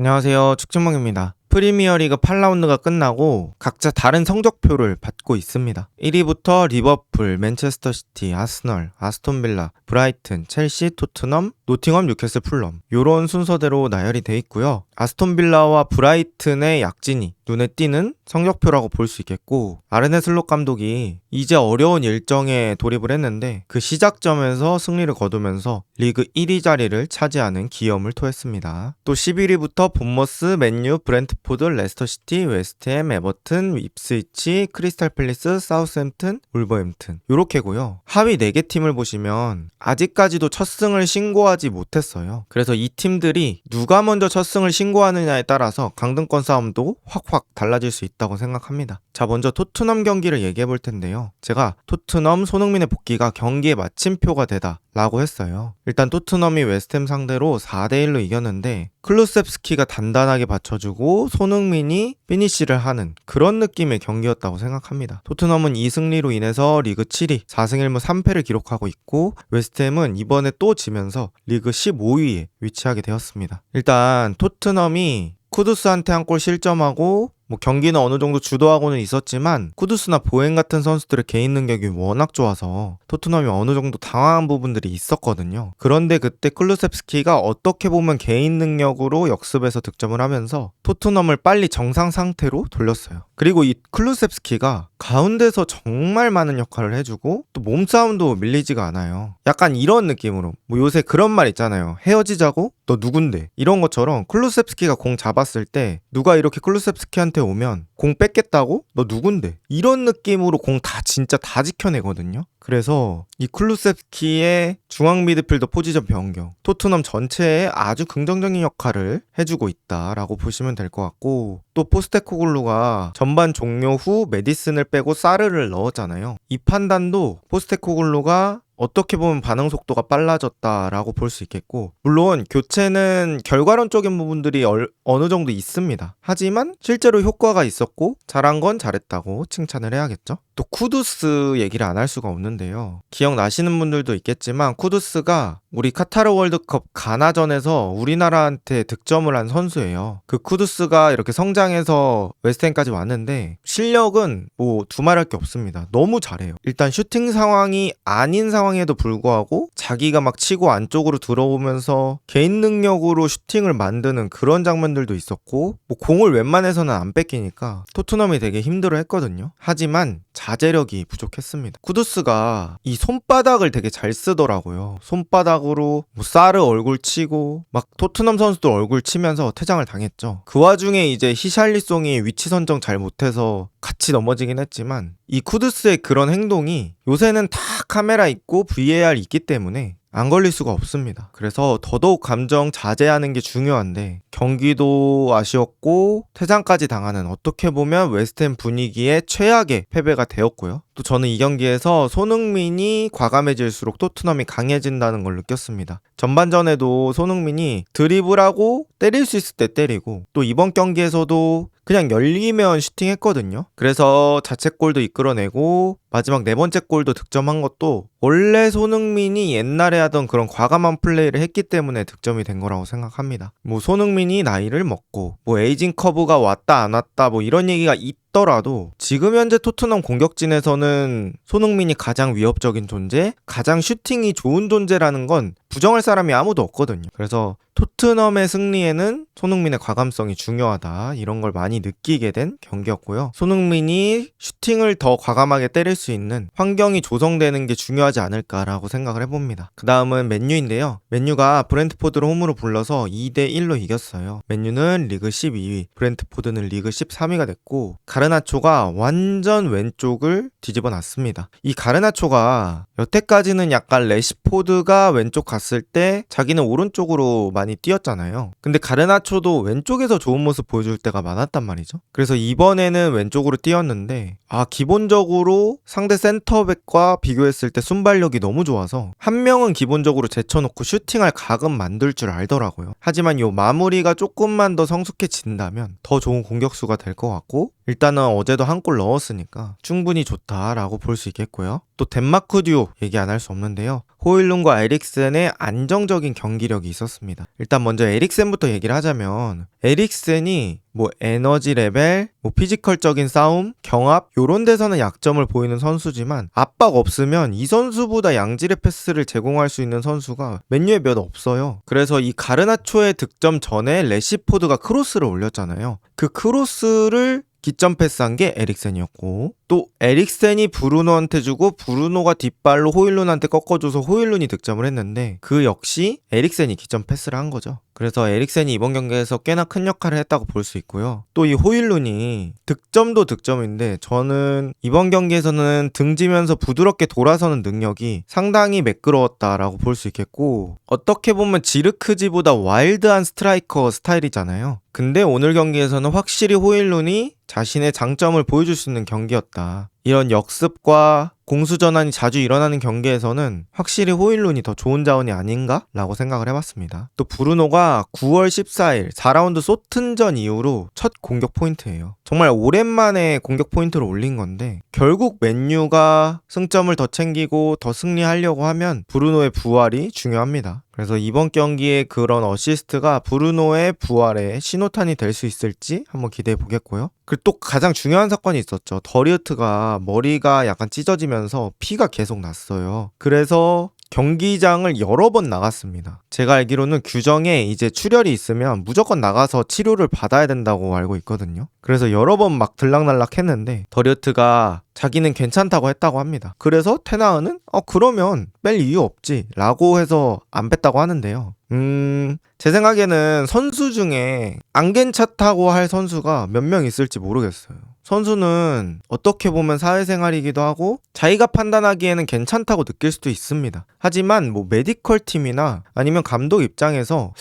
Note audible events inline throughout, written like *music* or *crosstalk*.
안녕하세요. 축진몽입니다. 프리미어리그 8라운드가 끝나고 각자 다른 성적표를 받고 있습니다. 1위부터 리버풀, 맨체스터 시티, 아스널, 아스톤 빌라, 브라이튼, 첼시, 토트넘, 노팅엄, 뉴캐슬, 풀럼 요런 순서대로 나열이 돼 있고요. 아스톤 빌라와 브라이튼의 약진이 눈에 띄는 성적표라고 볼 수 있겠고 아르네 슬롯 감독이 이제 어려운 일정에 돌입을 했는데 그 시작점에서 승리를 거두면서 리그 1위 자리를 차지하는 기염을 토했습니다. 또 11위부터 본머스, 맨유, 브렌트포드, 레스터시티, 웨스트햄, 에버튼, 입스위치, 크리스탈 팰리스, 사우스햄튼, 울버햄튼 요렇게고요. 하위 4개 팀을 보시면 아직까지도 첫 승을 신고하지 못했어요. 그래서 이 팀들이 누가 먼저 첫 승을 신고하느냐에 따라서 강등권 싸움도 확확 달라질 수 있다 고 생각합니다. 자, 먼저 토트넘 경기를 얘기해 볼 텐데요. 제가 토트넘 손흥민의 복귀가 경기의 마침표가 되다 라고 했어요. 일단 토트넘이 웨스템 상대로 4대1로 이겼는데 클루셉스키가 단단하게 받쳐주고 손흥민이 피니쉬를 하는 그런 느낌의 경기였다고 생각합니다. 토트넘은 이 승리로 인해서 리그 7위, 4승 1무 3패를 기록하고 있고 웨스템은 이번에 또 지면서 리그 15위에 위치하게 되었습니다. 일단 토트넘이 쿠두스한테 한 골 실점하고 뭐 경기는 어느 정도 주도하고는 있었지만 쿠두스나 보행 같은 선수들의 개인 능력이 워낙 좋아서 토트넘이 어느 정도 당황한 부분들이 있었거든요. 그런데 그때 클루셉스키가 어떻게 보면 개인 능력으로 역습에서 득점을 하면서 토트넘을 빨리 정상 상태로 돌렸어요. 그리고 이 클루셉스키가 가운데서 정말 많은 역할을 해주고 또 몸싸움도 밀리지가 않아요. 약간 이런 느낌으로 뭐 요새 그런 말 있잖아요. 헤어지자고? 너 누군데? 이런 것처럼 클루셉스키가 공 잡았을 때 누가 이렇게 클루셉스키한테 오면 공 뺏겠다고? 너 누군데? 이런 느낌으로 공 다 진짜 다 지켜내거든요. 그래서 이 클루셉스키의 중앙 미드필더 포지션 변경, 토트넘 전체에 아주 긍정적인 역할을 해주고 있다라고 보시면 될 것 같고 또 포스테코글루가 전반 종료 후 메디슨을 빼고 사르를 넣었잖아요. 이 판단도 포스테코글루가 어떻게 보면 반응 속도가 빨라졌다라고 볼 수 있겠고 물론 교체는 결과론적인 부분들이 얼, 어느 정도 있습니다. 하지만 실제로 효과가 있었고 잘한 건 잘했다고 칭찬을 해야겠죠. 또 쿠두스 얘기를 안 할 수가 없는데요. 기억나시는 분들도 있겠지만 쿠두스가 우리 카타르 월드컵 가나전에서 우리나라한테 득점을 한 선수예요. 그 쿠두스가 이렇게 성장해서 웨스트햄까지 왔는데 실력은 뭐 두말할 게 없습니다. 너무 잘해요. 일단 슈팅 상황이 아닌 상황 에도 불구하고 자기가 막 치고 안쪽으로 들어오면서 개인 능력으로 슈팅을 만드는 그런 장면들도 있었고 뭐 공을 웬만해서는 안 뺏기니까 토트넘이 되게 힘들어 했거든요. 하지만 자제력이 부족했습니다. 쿠두스가 이 손바닥을 되게 잘 쓰더라고요. 손바닥으로 뭐 사르 얼굴 치고 막 토트넘 선수들 얼굴 치면서 퇴장을 당했죠. 그 와중에 이제 히샬리송이 위치 선정 잘 못해서 같이 넘어지긴 했지만 이 쿠두스의 그런 행동이 요새는 다 카메라 있고 VAR 있기 때문에 안 걸릴 수가 없습니다. 그래서 더더욱 감정 자제하는 게 중요한데 경기도 아쉬웠고 퇴장까지 당하는 어떻게 보면 웨스트햄 분위기의 최악의 패배가 되었고요. 또 저는 이 경기에서 손흥민이 과감해질수록 토트넘이 강해진다는 걸 느꼈습니다. 전반전에도 손흥민이 드리블하고 때릴 수 있을 때 때리고 또 이번 경기에서도 그냥 열리면 슈팅했거든요. 그래서 자책골도 이끌어내고 마지막 네 번째 골도 득점한 것도 원래 손흥민이 옛날에 하던 그런 과감한 플레이를 했기 때문에 득점이 된 거라고 생각합니다. 뭐 손흥민이 나이를 먹고 뭐 에이징 커브가 왔다 안 왔다 뭐 이런 얘기가 있 더라도 지금 현재 토트넘 공격진에서는 손흥민이 가장 위협적인 존재, 가장 슈팅이 좋은 존재라는 건 부정할 사람이 아무도 없거든요. 그래서 토트넘의 승리에는 손흥민의 과감성이 중요하다. 이런 걸 많이 느끼게 된 경기였고요. 손흥민이 슈팅을 더 과감하게 때릴 수 있는 환경이 조성되는 게 중요하지 않을까라고 생각을 해봅니다. 그 다음은 맨유인데요. 맨유가 브렌트포드를 홈으로 불러서 2대 1로 이겼어요. 맨유는 리그 12위, 브렌트포드는 리그 13위가 됐고, 가르나초가 완전 왼쪽을 뒤집어 놨습니다. 이 가르나초가 여태까지는 약간 레시포드가 왼쪽 갔을 때 자기는 오른쪽으로 많이 뛰었잖아요. 근데 가르나초도 왼쪽에서 좋은 모습 보여줄 때가 많았단 말이죠. 그래서 이번에는 왼쪽으로 뛰었는데 아 기본적으로 상대 센터백과 비교했을 때 순발력이 너무 좋아서 한 명은 기본적으로 제쳐놓고 슈팅할 각은 만들 줄 알더라고요. 하지만 요 마무리가 조금만 더 성숙해진다면 더 좋은 공격수가 될 것 같고 일단은 어제도 한 골 넣었으니까 충분히 좋다라고 볼 수 있겠고요. 또 덴마크 듀오 얘기 안 할 수 없는데요. 호일룬과 에릭센의 안정적인 경기력이 있었습니다. 일단 먼저 에릭센부터 얘기를 하자면 에릭센이 뭐 에너지 레벨, 뭐 피지컬적인 싸움, 경합 요런 데서는 약점을 보이는 선수지만 압박 없으면 이 선수보다 양질의 패스를 제공할 수 있는 선수가 맨유에 몇 없어요. 그래서 이 가르나초의 득점 전에 레시포드가 크로스를 올렸잖아요. 그 크로스를 기점 패스한 게 에릭센이었고 또 에릭센이 브루노한테 주고 브루노가 뒷발로 호일룬한테 꺾어줘서 호일룬이 득점을 했는데 그 역시 에릭센이 기점 패스를 한 거죠. 그래서 에릭센이 이번 경기에서 꽤나 큰 역할을 했다고 볼 수 있고요. 또 이 호일룬이 득점도 득점인데 저는 이번 경기에서는 등지면서 부드럽게 돌아서는 능력이 상당히 매끄러웠다라고 볼 수 있겠고 어떻게 보면 지르크지보다 와일드한 스트라이커 스타일이잖아요. 근데 오늘 경기에서는 확실히 호일룬이 자신의 장점을 보여줄 수 있는 경기였다. 이런 역습과 공수 전환이 자주 일어나는 경기에서는 확실히 호일룬이 더 좋은 자원이 아닌가 라고 생각을 해봤습니다. 또 브루노가 9월 14일 4라운드 소튼전 이후로 첫 공격 포인트예요. 정말 오랜만에 공격 포인트를 올린 건데 결국 맨유가 승점을 더 챙기고 더 승리하려고 하면 브루노의 부활이 중요합니다. 그래서 이번 경기에 그런 어시스트가 브루노의 부활에 신호탄이 될 수 있을지 한번 기대해 보겠고요. 그리고 또 가장 중요한 사건이 있었죠. 더리우트가 머리가 약간 찢어지면 서 피가 계속 났어요. 그래서 경기장을 여러 번 나갔습니다. 제가 알기로는 규정에 이제 출혈이 있으면 무조건 나가서 치료를 받아야 된다고 알고 있거든요. 그래서 여러 번 막 들락날락 했는데 더리우트가 자기는 괜찮다고 했다고 합니다. 그래서 테나은은 어 그러면 뺄 이유 없지 라고 해서 안 뺐다고 하는데요. 음, 제 생각에는 선수 중에 안 괜찮다고 할 선수가 몇 명 있을지 모르겠어요. 선수는 어떻게 보면 사회생활이기도 하고 자기가 판단하기에는 괜찮다고 느낄 수도 있습니다. 하지만 뭐 메디컬 팀이나 아니면 감독 입장에서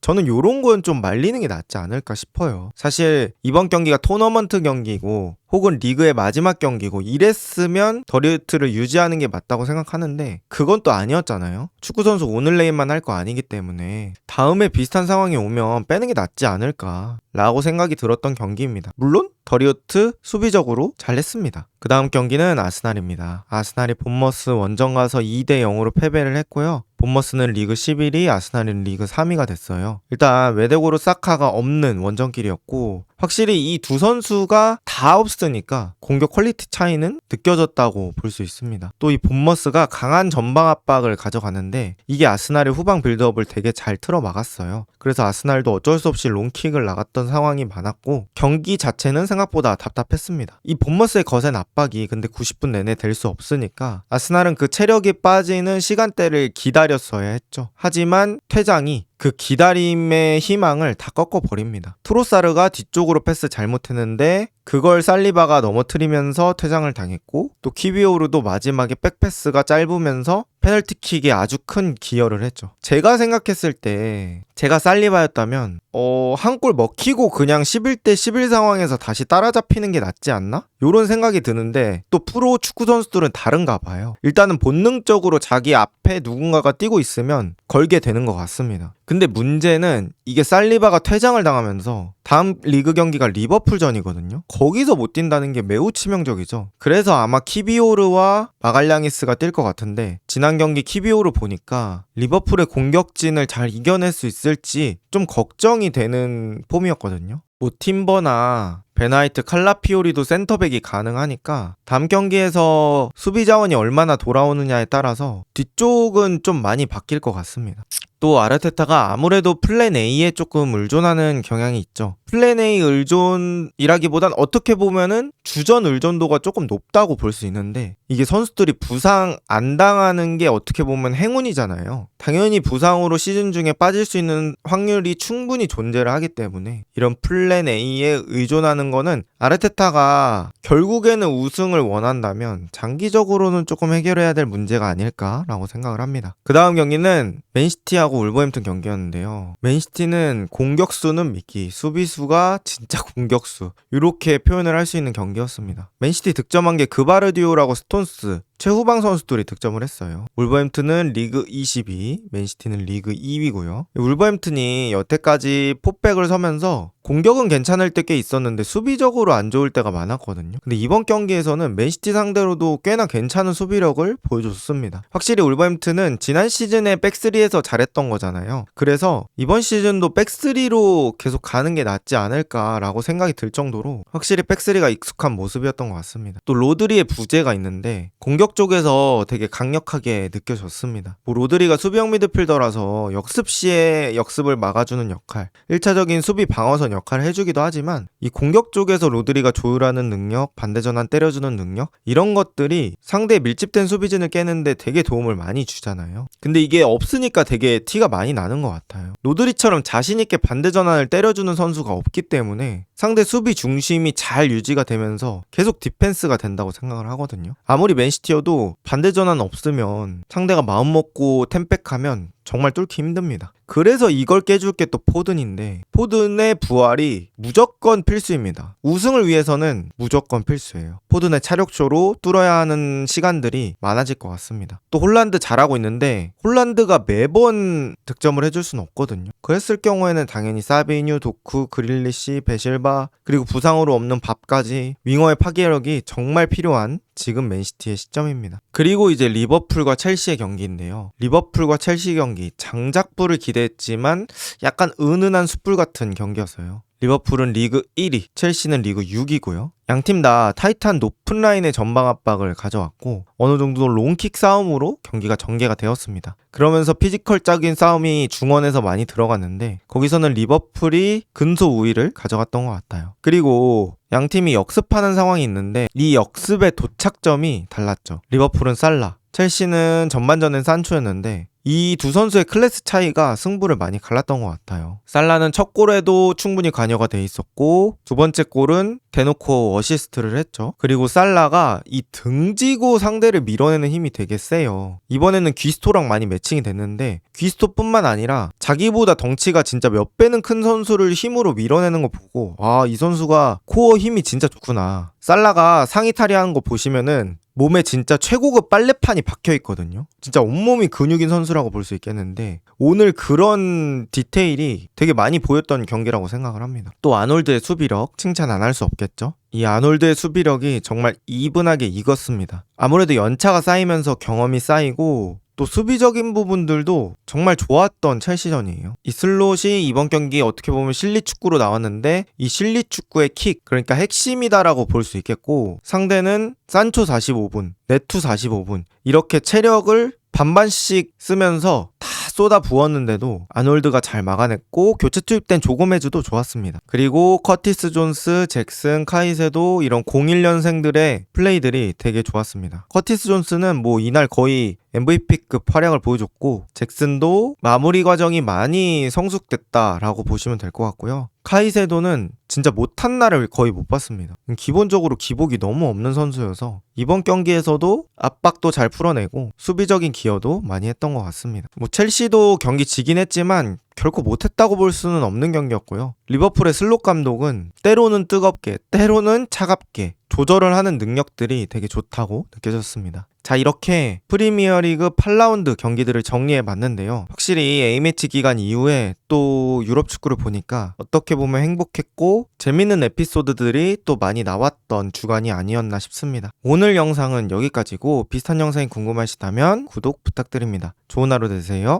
저는 요런 건 좀 말리는 게 낫지 않을까 싶어요. 사실 이번 경기가 토너먼트 경기고 혹은 리그의 마지막 경기고 이랬으면 더리우트를 유지하는 게 맞다고 생각하는데 그건 또 아니었잖아요. 축구 선수 오늘 내일만 할 거 아니기 때문에 다음에 비슷한 상황이 오면 빼는 게 낫지 않을까라고 생각이 들었던 경기입니다. 물론 더리우트 수비적으로 잘했습니다. 그 다음 경기는 아스날입니다. 아스날이 본머스 원정 가서 2대 0으로 패배를 했고요. 본머스는 리그 11위, 아스날은 리그 3위가 됐어요. 일단 외대고로 사카가 없는 원정길이었고 확실히 이 두 선수가 다 없으니까 공격 퀄리티 차이는 느껴졌다고 볼 수 있습니다. 또 이 본머스가 강한 전방 압박을 가져가는데 이게 아스날의 후방 빌드업을 되게 잘 틀어 막았어요. 그래서 아스날도 어쩔 수 없이 롱킥을 나갔던 상황이 많았고 경기 자체는 생각보다 답답했습니다. 이 본머스의 거센 압박이 근데 90분 내내 될 수 없으니까 아스날은 그 체력이 빠지는 시간대를 기다 렸어야 했죠. 하지만 퇴장이 그 기다림의 희망을 다 꺾어버립니다. 트로사르가 뒤쪽으로 패스 잘못했는데 그걸 살리바가 넘어뜨리면서 퇴장을 당했고 또 키비오르도 마지막에 백패스가 짧으면서 페널티킥에 아주 큰 기여를 했죠. 제가 생각했을 때 제가 살리바였다면 어, 한 골 먹히고 그냥 11대 11 상황에서 다시 따라잡히는 게 낫지 않나? 요런 생각이 드는데 또 프로 축구 선수들은 다른가 봐요. 일단은 본능적으로 자기 앞에 누군가가 뛰고 있으면 걸게 되는 것 같습니다. 근데 문제는 이게 살리바가 퇴장을 당하면서 다음 리그 경기가 리버풀전이거든요. 거기서 못 뛴다는 게 매우 치명적이죠. 그래서 아마 키비오르와 마갈량이스가 뛸 것 같은데 지난 경기 키비오르 보니까 리버풀의 공격진을 잘 이겨낼 수 있을지 좀 걱정이 되는 폼이었거든요. 뭐 팀버나 베나이트 칼라피오리도 센터백이 가능하니까 다음 경기에서 수비 자원이 얼마나 돌아오느냐에 따라서 뒤쪽은 좀 많이 바뀔 것 같습니다. 또 아르테타가 아무래도 플랜 A에 조금 의존하는 경향이 있죠. 플랜 A 의존이라기보단 어떻게 보면은 주전 의존도가 조금 높다고 볼 수 있는데 이게 선수들이 부상 안 당하는 게 어떻게 보면 행운이잖아요. 당연히 부상으로 시즌 중에 빠질 수 있는 확률이 충분히 존재를 하기 때문에 이런 플랜 A에 의존하는 거는 아르테타가 결국에는 우승을 원한다면 장기적으로는 조금 해결해야 될 문제가 아닐까라고 생각을 합니다. 그 다음 경기는 맨시티하고 울버햄튼 경기였는데요. 맨시티는 공격수는 미끼, 수비수가 진짜 *laughs* 공격수 이렇게 표현을 할 수 있는 경기였습니다. 맨시티 득점한 게 그바르디오라고 스톤스 최후방 선수들이 득점을 했어요. 울버햄튼은 리그 22, 맨시티는 리그 2위고요. 울버햄튼이 여태까지 포백을 서면서 공격은 괜찮을 때 꽤 있었는데 수비적으로 안 좋을 때가 많았거든요. 근데 이번 경기에서는 맨시티 상대로도 꽤나 괜찮은 수비력을 보여줬습니다. 확실히 울버햄튼은 지난 시즌에 백스리에서 잘했던 거잖아요. 그래서 이번 시즌도 백스리로 계속 가는 게 낫지 않을까라고 생각이 들 정도로 확실히 백스리가 익숙한 모습이었던 것 같습니다. 또 로드리의 부재가 있는데 공격 쪽에서 되게 강력하게 느껴졌습니다. 뭐 로드리가 수비형 미드필더라서 역습 시에 역습을 막아주는 역할, 1차적인 수비 방어선 역할을 해주기도 하지만 이 공격 쪽에서 로드리가 조율하는 능력, 반대 전환 때려주는 능력 이런 것들이 상대의 밀집된 수비진을 깨는데 되게 도움을 많이 주잖아요. 근데 이게 없으니까 되게 티가 많이 나는 것 같아요. 로드리처럼 자신 있게 반대 전환을 때려주는 선수가 없기 때문에 상대 수비 중심이 잘 유지가 되면서 계속 디펜스가 된다고 생각을 하거든요. 아무리 맨시티 여도 반대 전환 없으면 상대가 마음 먹고 템백하면 정말 뚫기 힘듭니다. 그래서 이걸 깨줄 게 또 포든인데 포든의 부활이 무조건 필수입니다. 우승을 위해서는 무조건 필수예요. 포든의 차력쇼로 뚫어야 하는 시간들이 많아질 것 같습니다. 또 홀란드 잘하고 있는데 홀란드가 매번 득점을 해줄 수는 없거든요. 그랬을 경우에는 당연히 사비뉴, 도쿠, 그릴리시, 베실바 그리고 부상으로 없는 밥까지 윙어의 파괴력이 정말 필요한 지금 맨시티의 시점입니다. 그리고 이제 리버풀과 첼시의 경기인데요. 리버풀과 첼시 경기 장작불을 기대했지만 약간 은은한 숯불 같은 경기였어요. 리버풀은 리그 1위, 첼시는 리그 6위고요. 양 팀 다 타이트한 높은 라인의 전방 압박을 가져왔고 어느 정도 롱킥 싸움으로 경기가 전개가 되었습니다. 그러면서 피지컬적인 싸움이 중원에서 많이 들어갔는데 거기서는 리버풀이 근소 우위를 가져갔던 것 같아요. 그리고 양 팀이 역습하는 상황이 있는데 이 역습의 도착점이 달랐죠. 리버풀은 살라, 첼시는 전반전엔 산초였는데 이 두 선수의 클래스 차이가 승부를 많이 갈랐던 것 같아요. 살라는 첫 골에도 충분히 관여가 돼 있었고 두 번째 골은 대놓고 어시스트를 했죠. 그리고 살라가 이 등지고 상대를 밀어내는 힘이 되게 세요. 이번에는 귀스토랑 많이 매칭이 됐는데 귀스토뿐만 아니라 자기보다 덩치가 진짜 몇 배는 큰 선수를 힘으로 밀어내는 거 보고 아 이 선수가 코어 힘이 진짜 좋구나. 살라가 상의 탈의하는 거 보시면은 몸에 진짜 최고급 빨래판이 박혀 있거든요. 진짜 온몸이 근육인 선수라고 볼 수 있겠는데 오늘 그런 디테일이 되게 많이 보였던 경기라고 생각을 합니다. 또 아놀드의 수비력 칭찬 안 할 수 없겠죠? 이 아놀드의 수비력이 정말 이분하게 익었습니다. 아무래도 연차가 쌓이면서 경험이 쌓이고 또 수비적인 부분들도 정말 좋았던 첼시전이에요. 이 슬롯이 이번 경기 어떻게 보면 실리 축구로 나왔는데 이 실리 축구의 킥 그러니까 핵심이다라고 볼 수 있겠고 상대는 산초 45분, 네투 45분 이렇게 체력을 반반씩 쓰면서 다 쏟아 부었는데도 아놀드가 잘 막아냈고 교체 투입된 조고메즈도 좋았습니다. 그리고 커티스 존스, 잭슨, 카이세도 이런 01년생들의 플레이들이 되게 좋았습니다. 커티스 존스는 뭐 이날 거의 MVP급 활약을 보여줬고 잭슨도 마무리 과정이 많이 성숙됐다라고 보시면 될 것 같고요. 카이세도는 진짜 못한 날을 거의 못 봤습니다. 기본적으로 기복이 너무 없는 선수여서 이번 경기에서도 압박도 잘 풀어내고 수비적인 기여도 많이 했던 것 같습니다. 뭐 첼시도 경기 지긴 했지만 결코 못했다고 볼 수는 없는 경기였고요. 리버풀의 슬롯 감독은 때로는 뜨겁게, 때로는 차갑게 조절을 하는 능력들이 되게 좋다고 느껴졌습니다. 자, 이렇게 프리미어리그 8라운드 경기들을 정리해 봤는데요. 확실히 A매치 기간 이후에 또 유럽 축구를 보니까 어떻게 보면 행복했고 재밌는 에피소드들이 또 많이 나왔던 주간이 아니었나 싶습니다. 오늘 영상은 여기까지고 비슷한 영상이 궁금하시다면 구독 부탁드립니다. 좋은 하루 되세요.